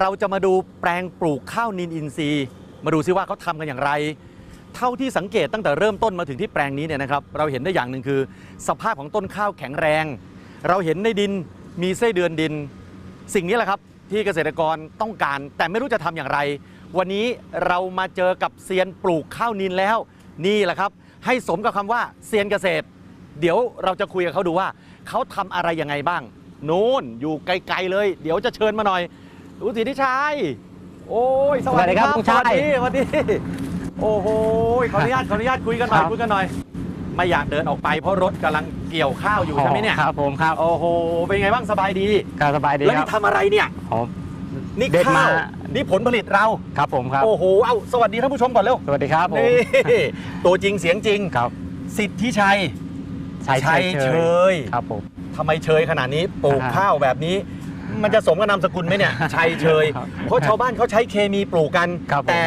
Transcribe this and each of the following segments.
เราจะมาดูแปลงปลูกข้าวนินอินทรีย์ มาดูซิว่าเขาทำกันอย่างไร เท่าที่สังเกตตั้งแต่เริ่มต้นมาถึงที่แปลงนี้เนี่ยนะครับเราเห็นได้อย่างหนึ่งคือ สภาพของต้นข้าวแข็งแรง เราเห็นในดินมีไส้เดือนดิน สิ่งนี้แหละครับที่เกษตรกรต้องการ แต่ไม่รู้จะทำอย่างไร วันนี้เรามาเจอกับเซียนปลูกข้าวนินแล้ว นี่แหละครับ ให้สมกับคำว่าเซียนเกษตร เดี๋ยวเราจะคุยกับเขาดูว่าเขาทำอะไรยังไงบ้างนู้นอยู่ไกลๆเลย เดี๋ยวจะเชิญมาหน่อย ดูสิทิชัย โอ้ย สวัสดีครับสวัสดีครับลุงสชัวัสยดีสวัสดี โอ้โห ขออนุญาต ขออนุญาตคุยกันหน่อยครับคุยกันหน่อย ไม่อยากเดินออกไปเพราะรถกำลังเกี่ยวข้าวอยู่ใช่ไหมเนี่ย ครับผมครับ โอ้โห เป็นไงบ้างสบายดีก็สบายดี แล้วครันี่บทำอะไรเนี่ยผมนี่เด็ดข้าวมานี่ผลผลิตเราครับผมครับ โอ้โห เอ้าสวัสดีท่านผู้ชมก่อนเร็ว สวัสดีครับผมนี่ตัวจริงเสียงจริงครับ สิทธิชัยชัยชัยเชยครับผมทำไมเชยขนาดนี้ปลูกอ่าข้าวแบบนี้ มันจะสมกับนามสกุลไหมเนี่ยชัยเชย ครับเพราะชาวบ้านเขาใช้เคมีปลูกกัน ครับผม แต่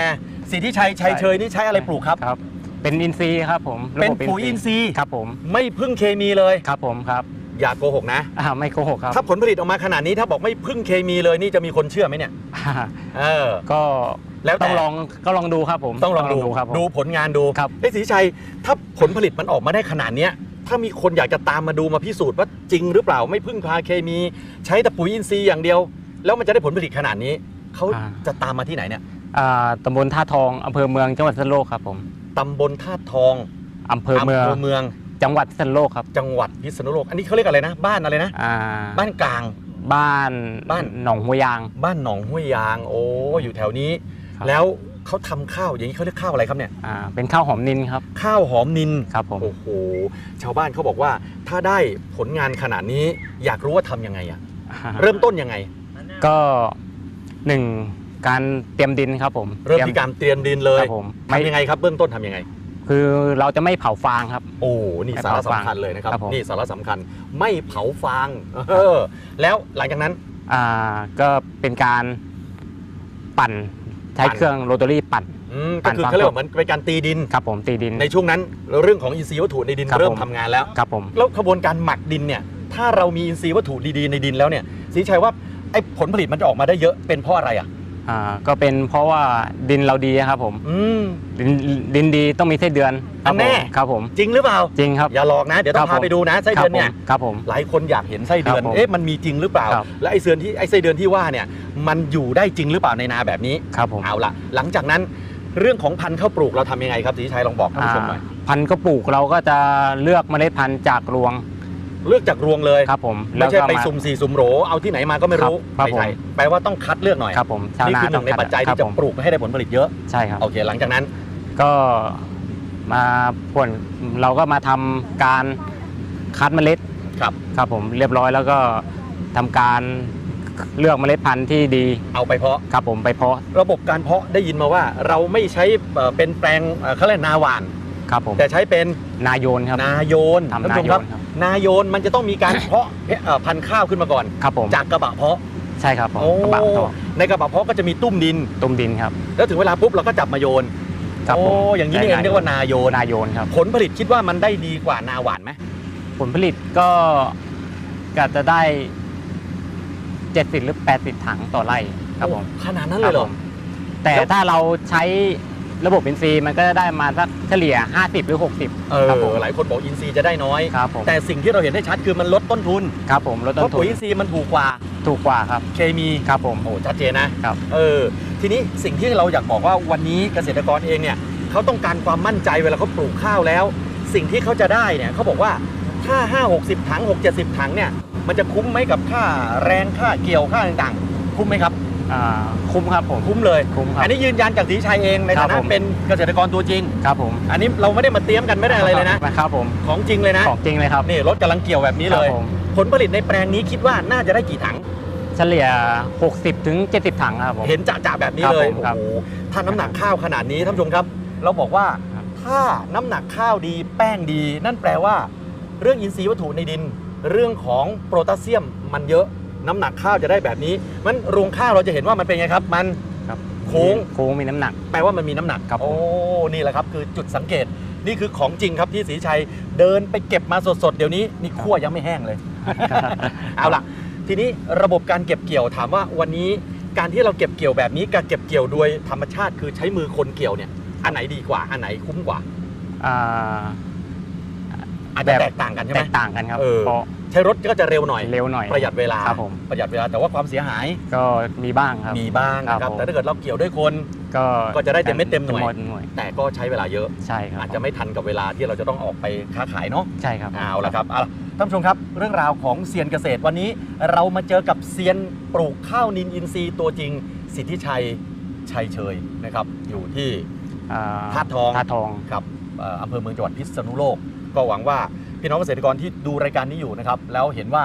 สิทธิชัยชัยเชยนี่ใช้อะไรปลูกครับ ครับ เป็นอินทรีย์ครับผมระเป็นบบปุ๋ยอินทรีย์ครับผม ไม่พึ่งเคมีเลย ครับผมครับอย่าโกหกนะ อ่าไม่โกหกครับถ้าผลผลิตออกมาขนาดนี้ถ้าบอกไม่พึ่งเคมีเลยนี่จะมีคนเชื่อไหมเนี่ย อ่าเออ ก็แล้วแต่ ต้องลองก็ลองดูครับผมต้องลองดูครับผม ดูผลงานดูครับ ไอ้ยศรีชัยถ้าผลผลิตมันออกมาได้ขนาดเนี้ย ถ้ามีคนอยากจะตามมาดูมาพิสูจน์ว่าจริงหรือเปล่าไม่พึ่งพาเคมี ใช้แต่ปุ๋ยอินทรีย์อย่างเดียว แล้วมันจะได้ผลผลิตขนาดนี้เขาจะตามมาที่ไหนเนี่ยอ่าตำบลท่าทองอำเภอเมืองจังหวัดพิษณุโลกครับผมตำบลท่าทองอำเภอเมืองเมืองจังหวัดพิษณุโลกครับจังหวัดพิษณุโลกอันนี้เขาเรียกอะไรนะ บ้านอะไรนะ อ่าบ้านกลาง บ้านบ้าน หนองหัวยาง บ้านหนองห้วยยาง โอ้อยู่แถวนี้ ครับ แล้ว เขาทำข้าวอย่างนี้เขาเรียกข้าวอะไรครับเนี่ยอ่าเป็นข้าวหอมนินครับข้าวหอมนินครับผมโอ้โหชาวบ้านเขาบอกว่า ถ้าได้ผลงานขนาดนี้อยากรู้ว่าทำยังไงอะเริ่มต้นยังไง ก็หนึ่งการเตรียมดินครับผมเริ่มตยที่การเตรียมดินเลยครับผมไม่ทำยังไงครับเบื้องต้นทำยังไง คือเราจะไม่เผาฟางครับ โอ้นี่ไม่สาระเผาฟางสำคัญเลยนะครับ ครับผม นี่สาระสำคัญไม่เผาฟางเออแล้วหลังจากนั้นอ่าก็เป็นการปั่นใช้ปั่นเครื่องโรตารี่ปั่น อืมปั่ก็นคือฟางเขาเรียกว่าเหมือนเป็นการตีดิน ครับผมตีดิน ในช่วงนั้นเรื่องของอินทรีย์วัตถุในดินครับเริ่มผม ทำงานแล้ว ครับผม แล้วขบวนการหมักดินเนี่ย ถ้าเรามีอินทรีย์วัตถุดีๆในดินแล้วเนี่ยศรีชัยว่าไอ้ผลผลิตมันจะออกมาได้เยอะเป็นเพราะอะไรอะ อ่าก็เป็นเพราะว่าดินเราดีครับผม อืม ดินดินดีต้องมีไส้เดือน ครับอันแน่ผมครับผมจริงหรือเปล่าจริงครับอย่าหลอกนะ เดี๋ยวต้องครัพาบผมไปดูนะไส้เดือนเนี่ยครับผมหลายคนอยากเห็นไส้เดือนครับผมเอ๊ะมันมีจริงหรือเปล่าครับและไอ้เสือนที่ไอ้ไส้เดือนที่ว่าเนี่ยมันอยู่ได้จริงหรือเปล่าในนาแบบนี้ครับผมเอาละหลังจากนั้นเรื่องของพันธุ์ข้าวปลูกเราทำยังไงครับศรีชัยลองบอกท่านผู้ชมหน่อยอ่าพันธุ์ก็ปลูกเราก็จะเลือกเมล็ดพันธุ์จากรวง เลือกจากรวงเลยครับผมไม่ใช่แล้วก็ไปมาสุ่มสี่สุ่มโหรเอาที่ไหนมาก็ไม่รู้ครับไม่ใช่ผมแปลว่าต้องคัดเลือกหน่อยครับผมชาวนี่นาคือหนึ่งในต้คัดปัจจัยครัที่บจะผมปลูกให้ได้ผลผลิตเยอะใช่ครับโอเค หลังจากนั้นก็ มาผลเราก็มาทำการคัดเมล็ดครับ ครับผมเรียบร้อยแล้วก็ทำการเลือกเมล็ดพันธุ์ที่ดีเอาไปเพาะ ครับผมไปเพาะระบบการเพาะได้ยินมาว่า เราไม่ใช้เอ่อเป็นแปลงเอ่อเขาเรียกนาหวาน ครับผมแต่ใช้เป็นนาโยนครับ นาโยนทำท่านผู้ชมครับนาโยนครับ นาโยนมันจะต้องมีการ เพาะเอ่อพันธุ์ข้าวขึ้นมาก่อน ครับผมจากกระบะเพาะใช่ครับผมโอ้กระบะเพาะในกระบะเพาะก็จะมีตุ้มดิน ตุ้มดินครับ แล้วถึงเวลาปุ๊บเราก็จับมาโยน ครับโอ้ผมอย่างนี้นี่เองเรียกว่านาโยนนาโยนครับ ผลผลิตคิดว่ามันได้ดีกว่านาหวานไหมผลผลิตก็ก็จะได้ 70 หรือ 80 ถังต่อไร่ครับผมขนาดนั้นเลยเหรอครับผมแต่แล้วถ้าเราใช้ ระบบอินทรีย์มันก็จะได้มาสักเฉลี่ย 50 หรือ 60 เอครับผอมหลายคนบอกอินทรีย์จะได้น้อย ครับผมแต่สิ่งที่เราเห็นได้ชัดคือมันลดต้นทุนครับผมลดเพต้นราะทุปุ๋นยอินทรีย์มันถูกกว่าถูกกว่าครับเคมีครับผม โอ้ชัดเจนนะครับ เออทีนี้สิ่งที่เราอยากบอกว่าวันนี้เกษตรกรเองเนี่ยเขาต้องการความมั่นใจเวลาเขาปลูกข้าวแล้ว สิ่งที่เขาจะได้เนี่ยเขาบอกว่าถ้า 5 60 ถัง 6 70 ถังเนี่ยมันจะคุ้มไหมกับค่าแรงค่าเกี่ยวค่าต่างๆ คุ้มไหมครับอ่า คุ้มครับผมคุ้มเลยคุ้มครัอับนนี้ยืนยันจากศรีชัยเองในครัฐาบนะผมเป็นเกษตรกรตัวจริงครับผมอันนี้เราไม่ได้มาเตรียมกันไม่ได้อะไรเลยนะครับผมของจริงเลยนะของจริงเลยครับนี่รถกำลังเกี่ยวแบบนี้เลยครับผมผลผลิตในแปลงนี้คิดว่าน่าจะได้กี่ถังเฉลี่ย 60ถึง70 ถังครับผมเห็นจะๆแบบนี้ครับเลยผมโอ้ครับโหถ้าน้ำหนักข้าวขนาดนี้ท่านผู้ชมครับ เราบอกว่าครับถ้าน้ำหนักข้าวดีแป้งดี นั่นแปลว่า เรื่องอินทรีย์วัตถุในดิน เรื่องของโพแทสเซียมมันเยอะ น้ำหนักข้าวจะได้แบบนี้ มันรวงข้าวเราจะเห็นว่ามันเป็นไงครับ มันครับโค้งโค้งมีน้ำหนัก แปลว่ามันมีน้ำหนักครับผมโอ้นี่แหละครับคือจุดสังเกตนี่คือของจริงครับที่ศรีชัยเดินไปเก็บมาสดๆเดี๋ยวนี้นี่ขั้วยังไม่แห้งเลยเอาล่ะ ทีนี้ระบบการเก็บเกี่ยวถามว่าวันนี้การที่เราเก็บเกี่ยวแบบนี้กับเก็บเกี่ยวโดยธรรมชาติคือใช้มือคนเกี่ยวเนี่ยอันไหนดีกว่าอันไหนคุ้มกว่า อ่าอาจจะแบบแตกต่างกันใช่ไหแตมกต่างกันครับเออเพราะใช้รถก็จะเร็วหน่อยเร็วหน่อยประหยัดเวลาครับผมประหยัดเวลาแต่ว่าความเสียหายก็มีบ้างครับมีบ้างนะคครัรับบผมแต่ถ้าเกิดเราเกี่ยวด้วยคนก็ก็จะได้เต็มเม็ดเต็มหน่วยหน่วย แต่ก็ใช้เวลาเยอะใช่ครับอาจจะไม่ทันกับเวลาที่เราจะต้องออกไปค้าขายเนาะใช่ครับเอาละครับเอาล่ะท่านผู้ชมครับ เรื่องราวของเซียนเกษตรวันนี้ เรามาเจอกับเซียนปลูกข้าวนินอินทรีย์ตัวจริง สิทธิชัยชัยเชยนะครับอยู่ที่อ่ธาตุทองธาตุทองครับเอ่ออำเภอเมืองจังหวัดพิษณุโลก ก็หวังว่าพี่น้องเกษตรกรที่ดูรายการนี้อยู่นะครับ แล้วเห็นว่า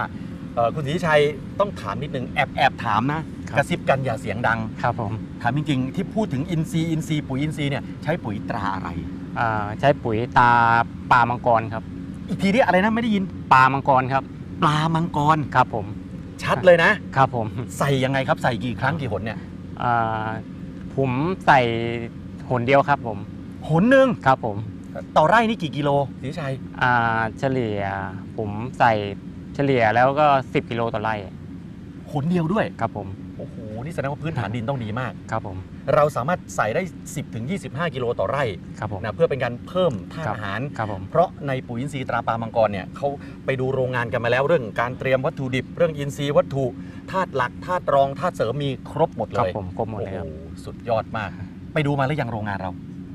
เอ่อคุณสิทธิชัยต้องถามนิดนึงแอบแอบถามนะครับกระซิบกันอย่าเสียงดังครับผมถามจริงๆ ที่พูดถึงอินทรีย์อินทรีย์ปุ๋ยอินทรีย์เนี่ยใช้ปุ๋ยตราอะไรอ่าใช้ปุ๋ยตาปลามังกรครับ อีกทีที่อะไรนะไม่ได้ยินปลามังกรครับ ปลามังกรครับผม ชัดเลยนะครับผมใส่ยังไงครับใส่กี่ครั้งกี่หนเนี่ยอ่าผมใส่หนเดียวครับผมหนหนึ่งครับผม ต่อไร่นี่กี่กิโลสิชัยอ่าเฉลี่ยผมใส่เฉลี่ยแล้วก็ 10 กิโลต่อไร่หนเดียวด้วยครับผมโอ้โหนี่แสดงว่าพื้นฐานดินต้องดีมาก ครับผม เราสามารถใส่ได้ 10ถึง25 กิโลต่อไร่ครับผมนะเพื่อเป็นการเพิ่มธาตุครับอาหารครับผมเพราะในปุ๋ยอินทรีย์ตราปลามังกรเนี่ยเขาไปดูโรงงานกันมาแล้วเรื่องการเตรียมวัตถุดิบ เรื่องอินทรีย์วัตถุธาตุหลักธาตุรองธาตุเสริมมีครบหมดคเลรับยผมครบหมดโอ้เลยโหครับสุดยอดมาก ไปดูมาแล้วยังโรงงานเรา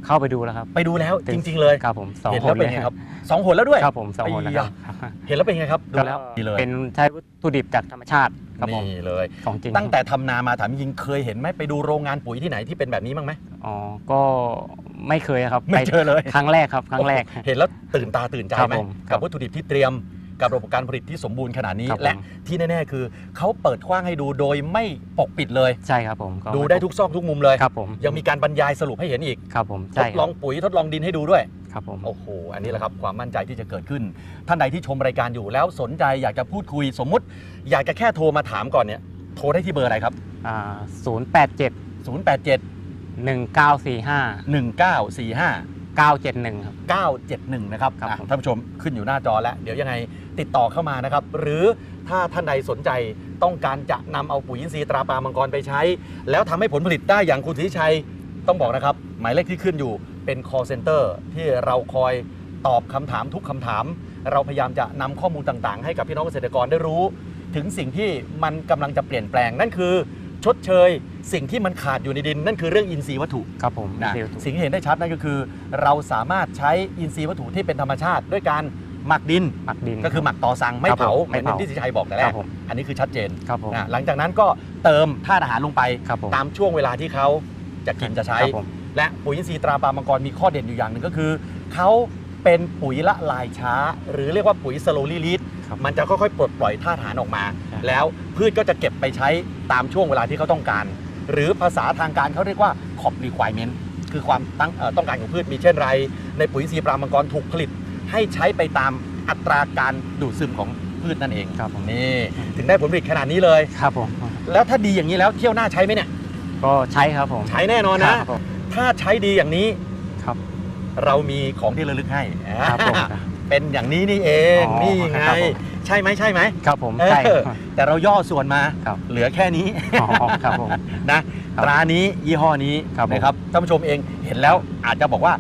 เข้าไปดูแล้วครับ ไปดูแล้วถึจงริง ๆ เลยครับผมสองเห็นหแล้วนเป็นเลยไงครับสองหนแล้วด้วยครับผมสองหนแล้วครับเห็นแล้วเป็นไงครับดูก็แล้วดีเลยเป็นใช้วัตถุดิบจากธรรมชาติครับผมนี่เลย ของจริงตั้งแต่ทำนามาถามจริงๆเคยเห็นไหมไปดูโรงงานปุ๋ยที่ไหนที่เป็นแบบนี้บ้างไหม อ๋อก็ไม่เคยครับไม่ปเจอเลย ครั้งแรกครับครั้งแรกเห็นแล้วตื่นตาตื่นใจครับไหมผมครักับบวัตถุดิบที่เตรียม กับระบบการผลิตที่สมบูรณ์ขนาดนี้ ครับผม และที่แน่ๆคือเขาเปิดกว้างให้ดูโดยไม่ปกปิดเลย ใช่ครับผมก็ดูได้ทุกซอกทุกมุมเลย ครับผมยังมีการบรรยายสรุปให้เห็นอีก ครับผมทใช่ดคลรัอบงปุ๋ยทดลองดินให้ดูด้วย ครับผม โอ้โห อันนี้แหละครับความมั่นใจที่จะเกิดขึ้น ท่านใดที่ชมรายการอยู่แล้วสนใจอยากจะพูดคุยสมมุติ อยากจะแค่โทรมาถามก่อนเนี่ย โทรได้ที่เบอร์อะไรครับอ่าศูนย์แปดเจ็ด087หนึ่งเก้าสี่ห้า1945 เก้าเจ็ดหนึ่งครับ 971 นะครับครับอะผม ท่านผู้ชมขึ้นอยู่หน้าจอแล้ว เดี๋ยวยังไงติดต่อเข้ามานะครับ หรือถ้าท่านใดสนใจต้องการจะนำเอาปุ๋ยอินทรีย์ตราปลามังกรไปใช้ แล้วทำให้ผลผลิตได้อย่างคุณสิทธิชัยต้องบอกนะครับ หมายเลขที่ขึ้นอยู่เป็น call center ที่เราคอยตอบคำถามทุกคำถาม เราพยายามจะนำข้อมูลต่างๆ ให้กับพี่น้องเกษตรกรได้รู้ ถึงสิ่งที่มันกำลังจะเปลี่ยนแปลงนั่นคือ ชดเชย สิ่งที่มันขาดอยู่ในดิน นั่นคือเรื่องอินทรีย์วัตถุครับผมนะเร็วถูกสิ่งที่เห็นได้ชัดนั่นก็คือ เราสามารถใช้อินทรีย์วัตถุที่เป็นธรรมชาติ ด้วยการหมักดิน หมักดิน ก็คือหมักต่อสังไม่ครับผมเผาไม่เหมือนเผาที่สิชัยบอกแต่แรครักบผมอันนี้คือชัดเจนครับผม นะหลังจากนั้นก็เติมธาตุอาหารลงไป ครับผม ตามช่วงเวลาที่เขาจะกินจะใช้ ครับผมและปุ๋ยอินทรีย์ตราปลามังกรมีข้อเด่นอยู่อย่างหนึ่งก็คือ เขาเป็นปุ๋ยละลายช้า หรือเรียกว่าปุ๋ยสโลลีลิตครับ มันจะค่อยๆปลดปล่อยธาตุอาหารออกมาใช่แล้วพืชก็จะเก็บไปใช้ตามช่วงเวลาที่เขาต้องการ หรือภาษาทางการเขาเรียกว่า crop requirement คือความตั้งเอ่อต้องการของพืชมีเช่นไร ในปุ๋ยอินทรีย์ปลามังกรถูกผลิต ให้ใช้ไปตามอัตราการดูดซึมของพืชนั่นเองครับผมนี่ถึงได้ผลผลิตขนาดนี้เลยครับผมแล้วถ้าดีอย่างนี้แล้วเที่ยวหน้าใช้ไหมเนี่ย ก็ใช้ครับผมใช้แน่นอนนะครับผมถ้าใช้ดีอย่างนี้ครับ เรามีของที่ระลึกให้ครับผมเป็นอย่างนี้นี่เองอ๋อนี่ไงครับผม ใช่ไหมใช่ไหมครับผมเออใช่แต่เราย่อส่วนมา ครับเหลือแค่นี้ อ๋อครับผม นะครับตรานี้ยี่ห้อนี้ครับผมนะครับท่านผู้ชมเองเห็นแล้วอาจจะบอกว่า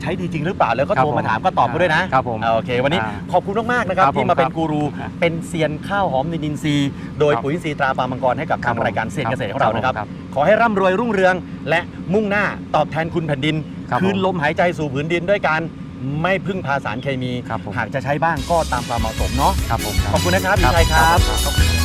ใช้ดีจริงหรือเปล่าแล้วก็ครับโทรมาผมถามก็ตอบเขาด้วยนะครับผมโอเค วันนี้อ่าขอบคุณมาก ๆ นะครับ ครับผมที่มาเป็นครับกูรู ครับเป็นเซียนข้าวหอมนินอินทรีย์โดยครับปุ๋ยอินทรีย์ตราปลามังกรให้กับครัทาบงผมรายการเซียนเกษตรของเรานะครับ ครับขอให้ร่ำรวยรุ่งเรือง และมุ่งหน้าตอบแทนคุณแผ่นดินครับคืนผม ลมหายใจสู่ผืนดินด้วยการ ไม่พึ่งพาสารเคมี ครับผม หากจะใช้บ้างก็ตามความเหมาะสมเนาะ ครับผม ขอบคุณนะครับพี่ชัยครับ ขอบคุณ